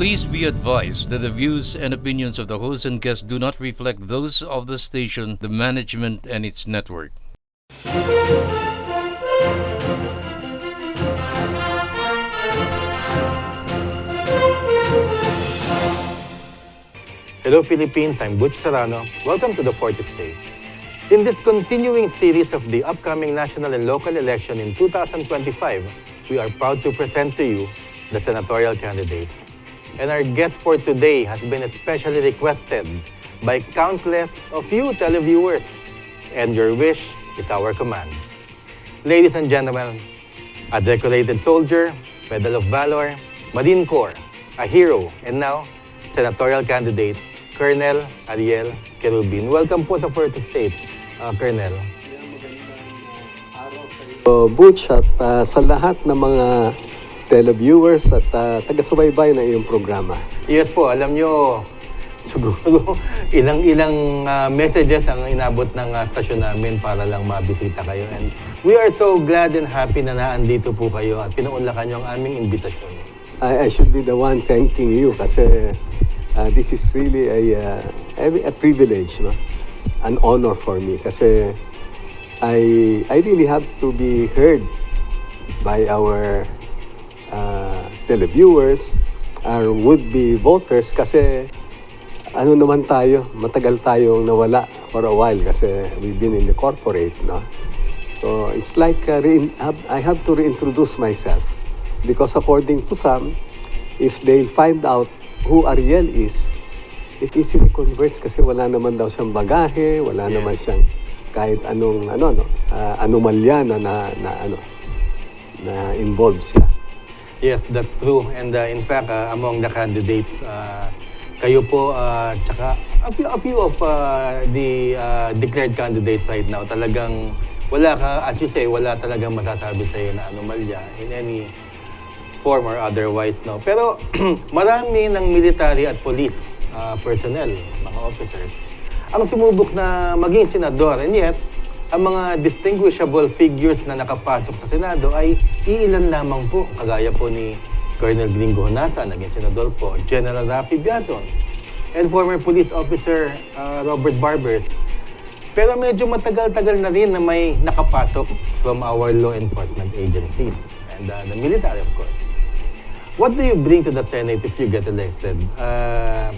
Please be advised that the views and opinions of the host and guests do not reflect those of the station, the management, and its network. Hello Philippines, I'm Butch Serrano. Welcome to the Fourth Estate. In this continuing series of the upcoming national and local election in 2025, we are proud to present to you the senatorial candidates. And our guest for today has been especially requested by countless of you televiewers. And your wish is our command. Ladies and gentlemen, a decorated soldier, Medal of Valor, Marine Corps, a hero, and now, senatorial candidate, Colonel Ariel Kerubin. Welcome po sa Fourth Estate, uh, Colonel. So, Butch at ah, sa lahat ng mga televiewers at ah, taga-subaybay na iyong programa. Yes po, alam nyo, siguro ilang-ilang ah, messages ang inabot ng ah, stasyon namin para lang mabisita kayo. And we are so glad and happy na naandito po kayo at pinuunlakan nyo ang aming imbitasyon. I, I should be the one thanking you kasi ah, this is really a, a, a privilege, no? an honor for me kasi I, I really have to be heard by our uh, televiewers, our would-be voters kasi ano naman tayo, matagal tayong nawala for a while kasi we've been in the corporate, no? So it's like uh, rein- I have to reintroduce myself because according to some, if they find out who Ariel is, it easily converts kasi wala naman daw siyang bagahe, wala Yes. naman siyang kahit anong ano no, uh, anomalya na, na, na ano na involved siya. Yes, that's true. And uh, in fact, uh, among the candidates, uh, kayo po, uh, tsaka a few, a few of uh, the uh, declared candidates right now, talagang wala ka, as you say, wala talagang masasabi sa iyo na anomalya in any form or otherwise, no? Pero marami ng military at police uh, personnel, mga officers, ang sumubok na maging senador. And yet, ang mga distinguishable figures na nakapasok sa Senado ay iilan lamang po, kagaya po ni Colonel Gringo Honasa, naging senador po, General Rafi Biazon, and former police officer uh, Robert Barbers. Pero medyo matagal-tagal na rin na may nakapasok from our law enforcement agencies and uh, the military, of course. What do you bring to the Senate if you get elected? Uh,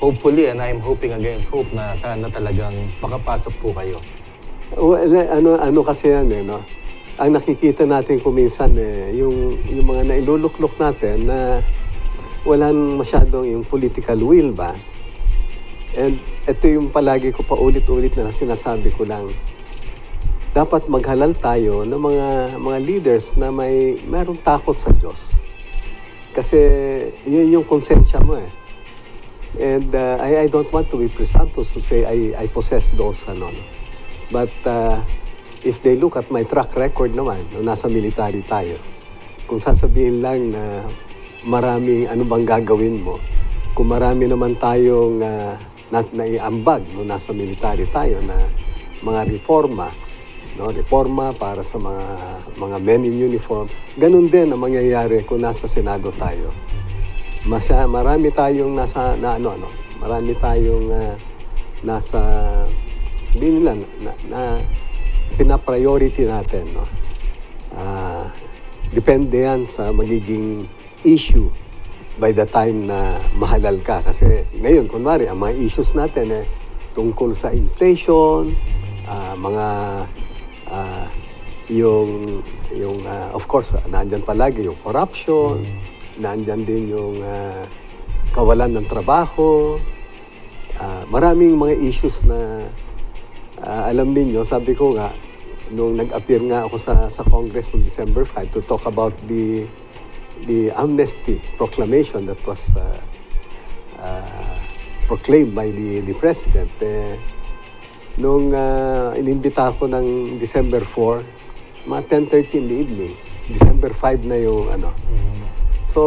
hopefully, and I'm hoping again, hope na sana talagang makapasok po kayo. Ano ano kasi yan eh, no? Ang nakikita natin kuminsan eh, yung yung mga nailuluklok natin na wala masyadong yung political will ba? And ito yung palagi ko pa ulit-ulit na sinasabi ko lang. Dapat maghalal tayo ng mga mga leaders na may merong takot sa Diyos. Kasi yun yung konsensya mo eh. And uh, I, I don't want to be presumptuous to say I, I possess those ano. no. But uh, if they look at my track record naman, nung nasa military tayo, kung sasabihin lang na maraming ano bang gagawin mo, kung marami naman tayong uh, na, naiambag nung nasa military tayo na mga reforma, no reforma para sa mga mga men in uniform ganun din ang mangyayari kung nasa senado tayo. Masya, marami tayong nasa na ano ano marami tayong ah, nasa sabihin nila na, na, na pinapriority natin no? Ah, depende yan sa magiging issue by the time na mahalal ka. Kasi ngayon kunwari ang mga issues natin eh tungkol sa inflation ah, mga ah, yung yung ah, of course nandyan palagi yung corruption nandyan din yung ah, kawalan ng trabaho. Ah, maraming mga issues na ah, alam ninyo sabi ko nga nung nag-appear nga ako sa sa Congress noong December 5 to talk about the the amnesty proclamation that was uh, uh, proclaimed by the the president. Eh, nung uh, inimbita ako ng December 4 mga 10:30 in the evening December 5 na yung ano. So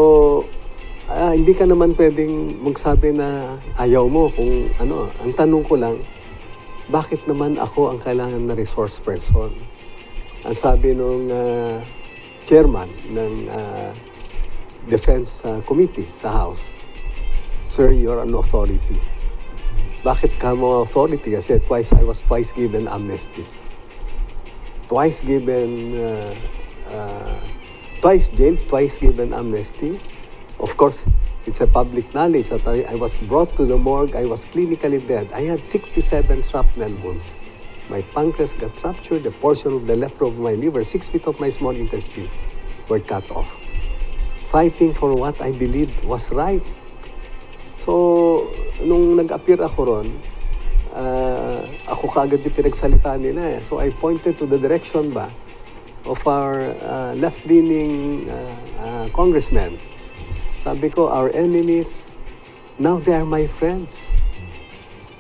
ah, hindi ka naman pwedeng magsabi na ayaw mo kung ano. Ang tanong ko lang bakit naman ako ang kailangan na resource person? Ang sabi nung ah, chairman ng ah, Defense uh, Committee sa House. Sir, you're an authority. Bakit ka mo authority? Kasi twice, I was twice given amnesty. Twice given, uh, uh, twice jailed, twice given amnesty. Of course, it's a public knowledge that I, I was brought to the morgue, I was clinically dead. I had 67 shrapnel wounds. My pancreas got ruptured, a portion of the left lobe of my liver, six feet of my small intestines were cut off. Fighting for what I believed was right. So, nung nag-appear ako ron, ah, ako kaagad yung pinagsalita nila eh. So, I pointed to the direction ba of our ah, left-leaning ah, ah, congressmen. Sabi ko, our enemies, now they are my friends.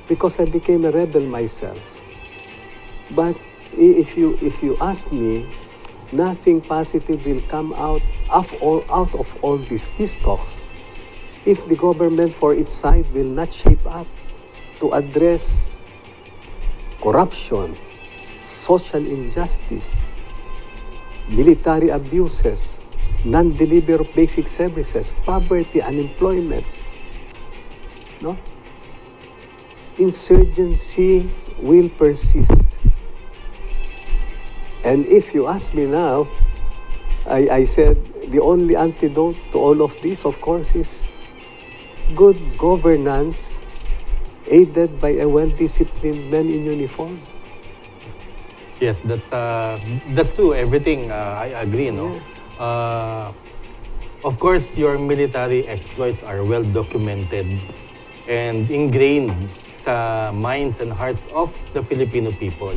Because I became a rebel myself. But if you if you ask me, nothing positive will come out of all out of all these peace talks if the government for its side will not shape up to address corruption, social injustice, military abuses, non-delivery of basic services, poverty, unemployment. No? Insurgency will persist. And if you ask me now, I, I said the only antidote to all of this, of course, is good governance aided by a well-disciplined man in uniform. Yes, that's uh, that's true. Everything uh, I agree. No, uh, of course, your military exploits are well documented and ingrained sa minds and hearts of the Filipino people.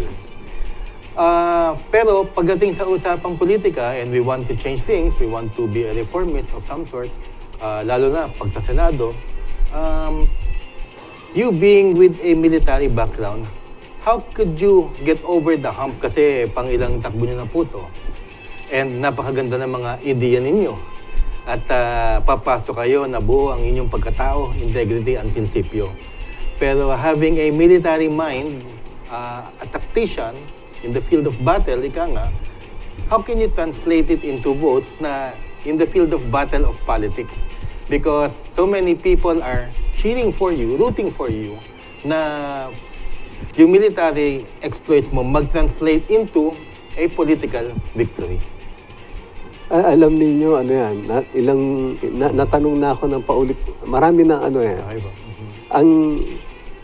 Uh, pero pagdating sa usapang politika and we want to change things, we want to be a reformist of some sort, uh, lalo na pag sa Senado, um, you being with a military background, how could you get over the hump? Kasi pang ilang takbo nyo na po to. And napakaganda ng mga ideya ninyo. At ah, papasok kayo na buo ang inyong pagkatao, integrity, and prinsipyo. Pero having a military mind, ah, a tactician in the field of battle, ika nga, how can you translate it into votes na in the field of battle of politics? Because so many people are cheering for you, rooting for you, na yung military exploits mo mag-translate into a political victory. Ah, alam ninyo, ano yan, na, ilang, na, natanong na ako ng paulit, marami na ano eh. Okay ba? Ang,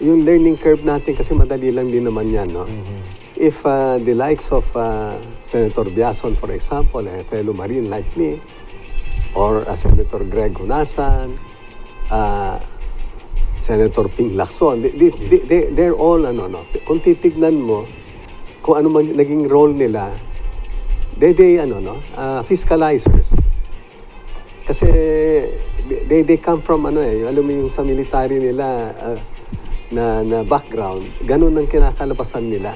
yung learning curve natin, kasi madali lang din naman yan, no? If uh, the likes of uh, Senator Biason, for example, a fellow Marine like me, or uh, Senator Greg Hunasan, uh, Senator Ping Lacson, they, they, they, they're all, ano, no? Kung titignan mo, kung ano man naging role nila, they, they ano, no? Uh, fiscalizers. Kasi they, they come from ano eh, alam mo yung sa military nila ah, na, na background, ganun ang kinakalabasan nila.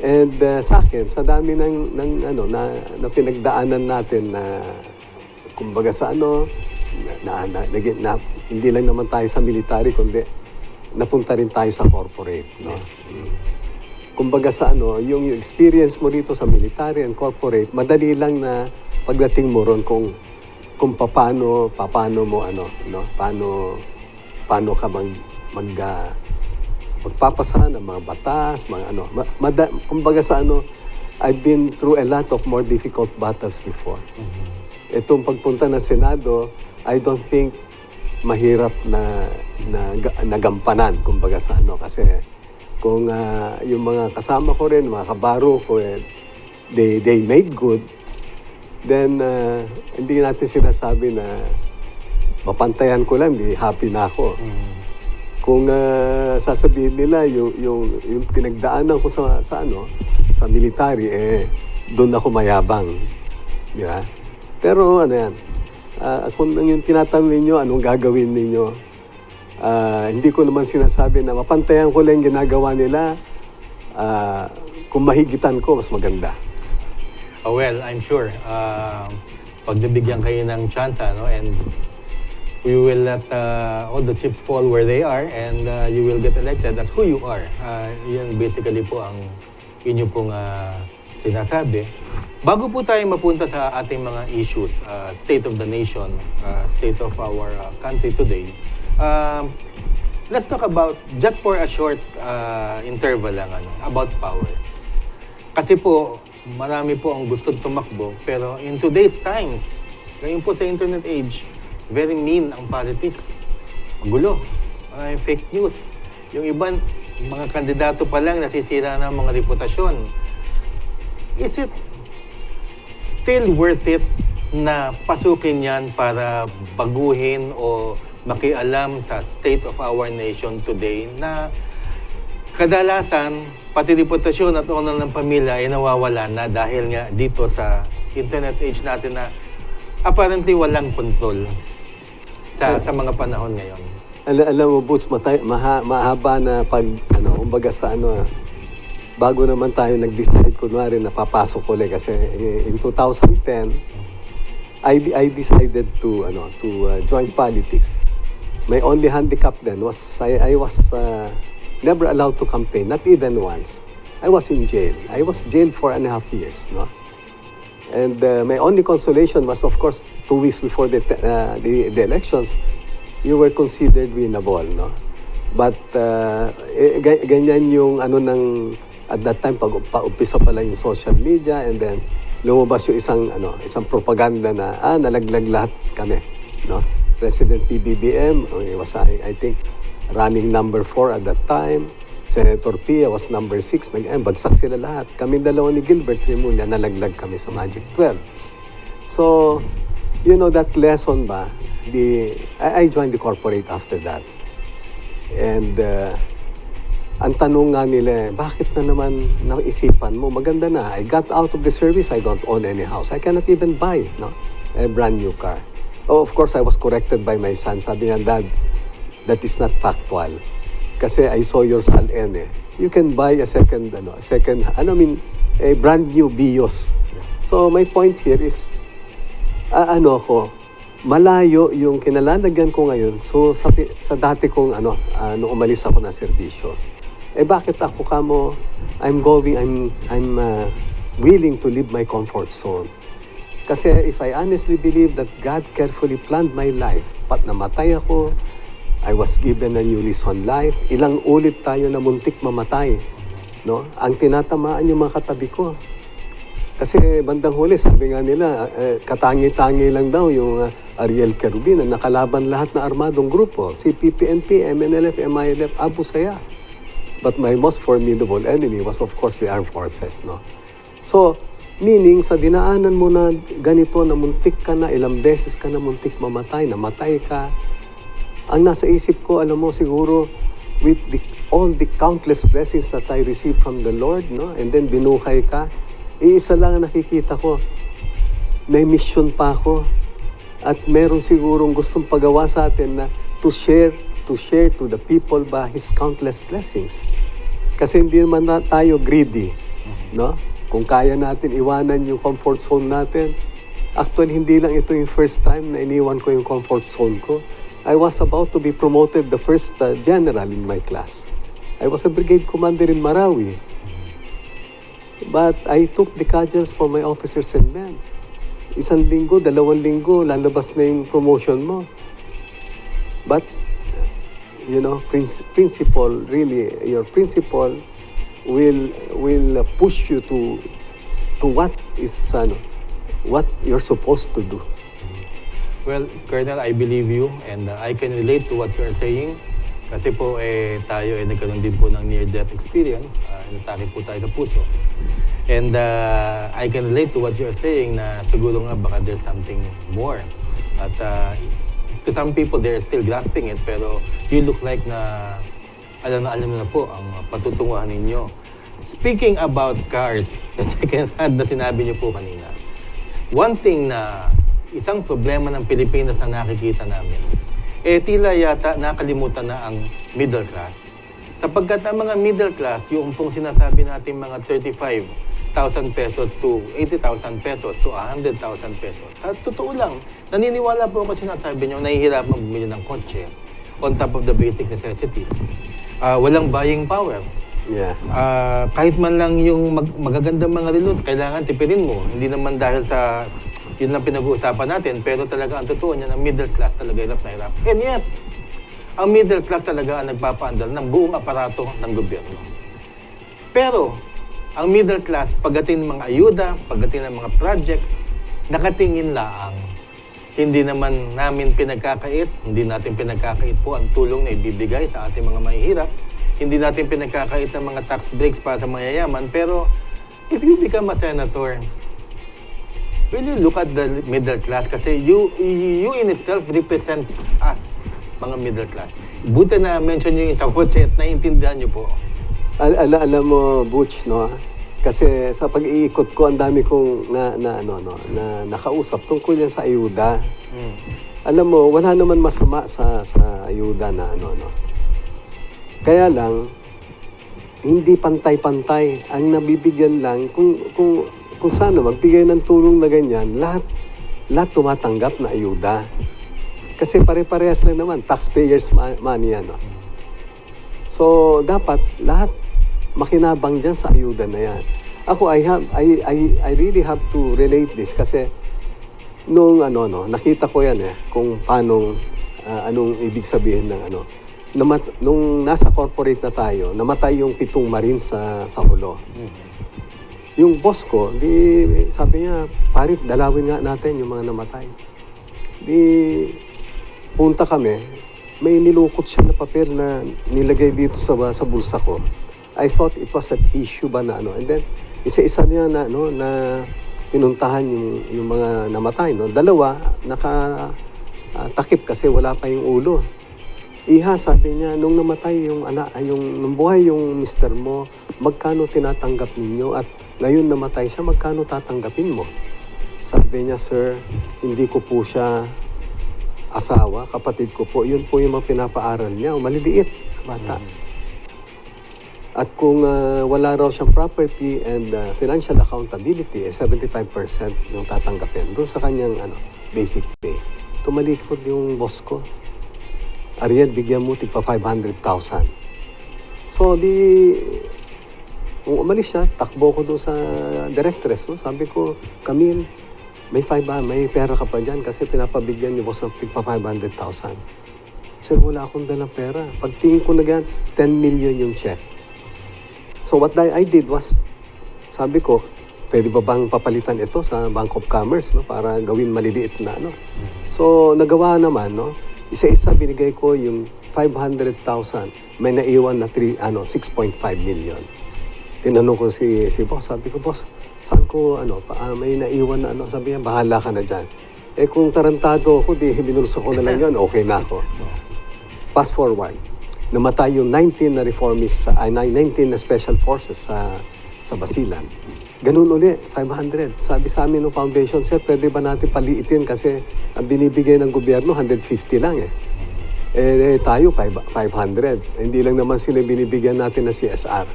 And ah, sa akin, sa dami ng, ng ano, na, na pinagdaanan natin na kumbaga sa ano, na, na, na, na, hindi lang naman tayo sa military, kundi napunta rin tayo sa corporate. No? Mm. Kumbaga sa ano, yung experience mo rito sa military and corporate, madali lang na pagdating mo ron kung kung paano paano mo ano no? Paano paano ka mag mag ah, magpapasa ng mga batas mga ano. Ma, mada, kumbaga sa ano I've been through a lot of more difficult battles before. Itong pagpunta ng Senado I don't think mahirap na na ga- nagampanan kumbaga sa ano kasi kung ah, yung mga kasama ko rin mga kabaro ko eh, they they made good then uh, hindi natin sinasabi na mapantayan ko lang, di happy na ako. Kung uh, sasabihin nila yung, yung, yung pinagdaanan ko sa, sa ano, sa military, eh, doon ako mayabang. Di ba? Pero ano yan, ah, kung yung tinatanong ninyo, anong gagawin ninyo, ah, hindi ko naman sinasabi na mapantayan ko lang ginagawa nila, ah, kung mahigitan ko, mas maganda. Oh, well, I'm sure. Uh, pag nabigyan kayo ng chance, no, and we will let uh, all the chips fall where they are and uh, you will get elected as who you are. Uh, yan basically po ang inyo pong uh, sinasabi. Bago po tayo mapunta sa ating mga issues, uh, state of the nation, uh, state of our uh, country today, um, let's talk about, just for a short uh, interval lang, ano, about power. Kasi po, marami po ang gusto tumakbo, pero in today's times, ngayon po sa internet age, very mean ang politics. Magulo. Maraming fake news. Yung iban, mga kandidato pa lang nasisira na ang mga reputasyon. Is it still worth it na pasukin yan para baguhin o makialam sa state of our nation today na kadalasan pati reputasyon at honor ng pamilya ay nawawala na dahil nga dito sa internet age natin na apparently walang control sa sa mga panahon ngayon. Alam, alam mo, Boots, matay, maha, mahaba na pag, ano, kumbaga sa ano, ah, bago naman tayo nag-decide, kunwari, na papasok ulit. Kasi eh, in 2010, I, I decided to, ano, to uh, join politics. My only handicap then was, I, I was uh, never allowed to campaign, not even once. I was in jail. I was jailed for and a half years, no? And uh, my only consolation was, of course, two weeks before the, uh, the, the elections, you were considered winnable, no? But uh, eh, ga- ganyan yung ano ng at that time pag paumpisa pa lang yung social media and then lumabas yung isang ano isang propaganda na ah nalaglag lahat kami no President PBBM was I, I think running number 4 at that time Senator Pia was number 6 nag eh, bagsak sila lahat kami dalawa ni Gilbert Rimulya nalaglag kami sa Magic 12 So, you know that lesson ba? The I, I joined the corporate after that. And uh, ang tanong nga nila, bakit na naman naisipan mo? Maganda na. I got out of the service. I don't own any house. I cannot even buy no? a brand new car. Oh, of course, I was corrected by my son. Sabi niya, Dad, that is not factual. Kasi I saw your salin eh. You can buy a second, ano, a second, ano, I mean, a brand new Bios. So my point here is, ah, ano ako, malayo yung kinalalagyan ko ngayon. So sa, sa dati kong ano, ah, nung umalis ako ng serbisyo. Eh bakit ako kamo, I'm going, I'm, I'm ah, willing to leave my comfort zone. Kasi if I honestly believe that God carefully planned my life, pat namatay ako, I was given a new lease on life, ilang ulit tayo na muntik mamatay. No? Ang tinatamaan yung mga katabi ko. Kasi bandang huli, sabi nga nila, eh, katangi-tangi lang daw yung ah, Ariel Kerubin na nakalaban lahat na armadong grupo. CPP, NP, MNLF, MILF, Abu Sayyaf. But my most formidable enemy was of course the armed forces. No? So, meaning sa dinaanan mo na ganito na muntik ka na, ilang beses ka na muntik mamatay, namatay ka, ang nasa isip ko, alam mo siguro, with the, all the countless blessings that I received from the Lord, no? and then binuhay ka, iisa lang ang nakikita ko, may mission pa ako, at meron sigurong gustong pagawa sa atin na to share, to share to the people ba His countless blessings. Kasi hindi naman na tayo greedy, no? Kung kaya natin iwanan yung comfort zone natin, actually hindi lang ito yung first time na iniwan ko yung comfort zone ko. I was about to be promoted the first uh, general in my class. I was a brigade commander in Marawi. But I took the cudgels for my officers and men. Isang linggo, dalawang linggo, lalabas na yung promotion mo. But, you know, princ- principle, really, your principle will will push you to to what is ano, what you're supposed to do. Well, Colonel, I believe you and uh, I can relate to what you're saying. Kasi po eh, tayo eh, nagkaroon din po ng near-death experience. Uh, natake po tayo sa puso. And uh, I can relate to what you're saying na siguro nga baka there's something more. At uh, to some people, they're still grasping it. Pero you look like na alam na alam na po ang patutunguhan ninyo. Speaking about cars, second hand na sinabi niyo po kanina, one thing na isang problema ng Pilipinas na nakikita namin, eh tila yata nakalimutan na ang middle class. Sapagkat ang mga middle class, yung pong sinasabi natin mga 35,000 pesos to 80,000 pesos to 100,000 pesos. Sa totoo lang, naniniwala po ako sinasabi nyo, nahihirapan bumili ng kotse on top of the basic necessities. Ah, walang buying power. Yeah. Ah, kahit man lang yung mag- magagandang mga relo, kailangan tipirin mo. Hindi naman dahil sa yun lang pinag-uusapan natin, pero talaga ang totoo niya, ang middle class talaga hirap na hirap. And yet, ang middle class talaga ang nagpapaandal ng buong aparato ng gobyerno. Pero, ang middle class, pagdating ng mga ayuda, pagdating ng mga projects, nakatingin laang. Hindi naman namin pinagkakait, hindi natin pinagkakait po ang tulong na ibibigay sa ating mga mahihirap. Hindi natin pinagkakait ang mga tax breaks para sa mayayaman. Pero, if you become a senator, will you look at the middle class? Kasi you, you in itself represents us, mga middle class. Buti na mention nyo yung sa kotse at naiintindihan nyo po. Al- ala- alam mo, Butch, no? Kasi sa pag-iikot ko, ang dami kong na, na, ano, no, na nakausap tungkol yan sa ayuda. Mm. Alam mo, wala naman masama sa, sa ayuda na ano, no. Kaya lang, hindi pantay-pantay. Ang nabibigyan lang, kung, kung, kung sana magbigay ng tulong na ganyan, lahat, lahat tumatanggap na ayuda. Kasi pare-parehas lang naman, taxpayers money yan, no. So, dapat lahat makinabang dyan sa ayuda na yan. Ako, I, have, I, I, I really have to relate this kasi nung ano, no, nakita ko yan eh, kung paano, ah, anong ibig sabihin ng ano. Namat, nung nasa corporate na tayo, namatay yung pitong marin sa, sa ulo. Yung boss ko, di, sabi niya, parit, dalawin nga natin yung mga namatay. Di, punta kami, may nilukot siya na papel na nilagay dito sa, sa bulsa ko. I thought it was a tissue ba na ano. And then, isa-isa niya na, ano, na pinuntahan yung, yung mga namatay. No? Dalawa, naka ah, takip kasi wala pa yung ulo. Iha, sabi niya, nung namatay yung anak, ay, yung, nung buhay yung mister mo, magkano tinatanggap ninyo? At ngayon namatay siya, magkano tatanggapin mo? Sabi niya, sir, hindi ko po siya asawa, kapatid ko po. Yun po yung mga pinapaaral niya, maliliit, bata. At kung ah, wala raw siyang property and ah, financial accountability, eh, 75% yung tatanggapin doon sa kanyang ano, basic pay. Tumalikod yung boss ko. Ariel, bigyan mo tigpa 500,000. So, di... Kung umalis siya, takbo ko doon sa directress. No? Sabi ko, Camille, may, five, may pera ka pa dyan kasi pinapabigyan ni boss ng tigpa 500,000. Sir, wala akong dalang pera. Pagtingin ko na gan, 10 million yung check. So what I, I did was, sabi ko, pwede ba bang papalitan ito sa Bank of Commerce no, para gawin maliliit na ano. So nagawa naman, no, isa-isa binigay ko yung 500,000. May naiwan na 3, ano, 6.5 million. Tinanong ko si, si boss, sabi ko, boss, saan ko, ano, pa, ah, may naiwan na, ano, sabi niya, bahala ka na dyan. Eh kung tarantado ako, di binulso ko na lang yun, okay na ako. Fast forward, namatay yung 19 na reformists, ay, 19 na special forces sa, sa Basilan. Ganun uli, 500. Sabi sa amin ng foundation, sir, pwede ba natin paliitin kasi ang binibigay ng gobyerno, 150 lang eh. Eh, eh, tayo, five- 500. Eh, Hindi lang naman sila binibigyan natin ng CSR.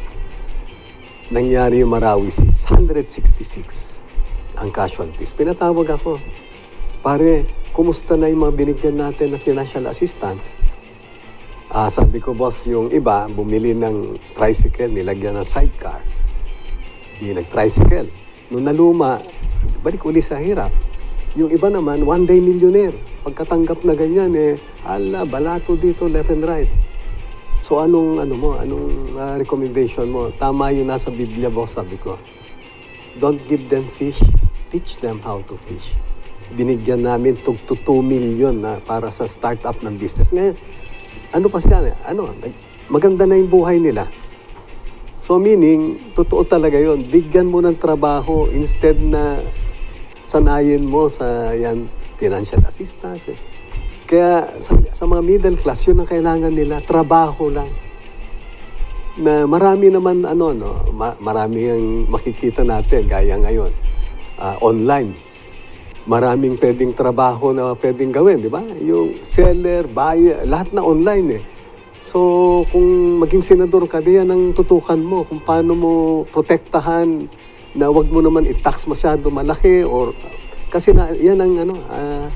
Nangyari yung Marawi 6, 166 ang casualties. Pinatawag ako, pare, kumusta na yung mga binigyan natin na financial assistance? Ah, sabi ko, boss, yung iba, bumili ng tricycle, nilagyan ng sidecar. Di nag-tricycle. Nung naluma, balik uli sa hirap. Yung iba naman, one day millionaire. Pagkatanggap na ganyan, eh, ala, balato dito, left and right. So anong, ano mo, anong ah, recommendation mo? Tama yung nasa Biblia, boss, sabi ko. Don't give them fish, teach them how to fish. Binigyan namin tug to 2 million na para sa startup ng business. Ngayon, ano pa sila, ano, maganda na yung buhay nila. So meaning, totoo talaga yon Bigyan mo ng trabaho instead na sanayin mo sa yan, financial assistance. eh. Kaya sa, sa mga middle class, yun ang kailangan nila, trabaho lang. Na marami naman, ano, no, ma- marami ang makikita natin, gaya ngayon, ah, online. Maraming pwedeng trabaho na pwedeng gawin, di ba? Yung seller, buyer, lahat na online eh. So, kung maging senador ka, yan ang tutukan mo kung paano mo protektahan na wag mo naman i-tax masyado malaki or kasi na, yan ang ano, ah,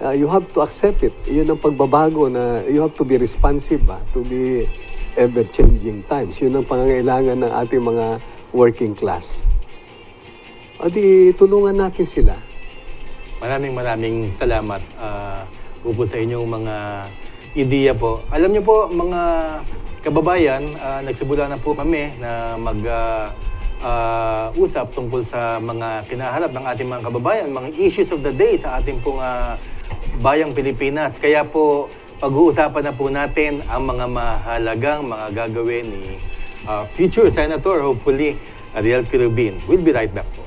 ah, you have to accept it. Yun ang pagbabago na you have to be responsive ba? To be ever-changing times. Yun ang pangangailangan ng ating mga working class. O di, tulungan natin sila. Maraming maraming salamat uh, po sa inyong mga ideya po. Alam niyo po, mga kababayan, ah, nagsibula na po kami na mag ah, ah, usap tungkol sa mga kinaharap ng ating mga kababayan, mga issues of the day sa ating pong ah, bayang Pilipinas. Kaya po, pag-uusapan na po natin ang mga mahalagang mga gagawin ni ah, future Senator, hopefully, Ariel Quirubin. We'll be right back po.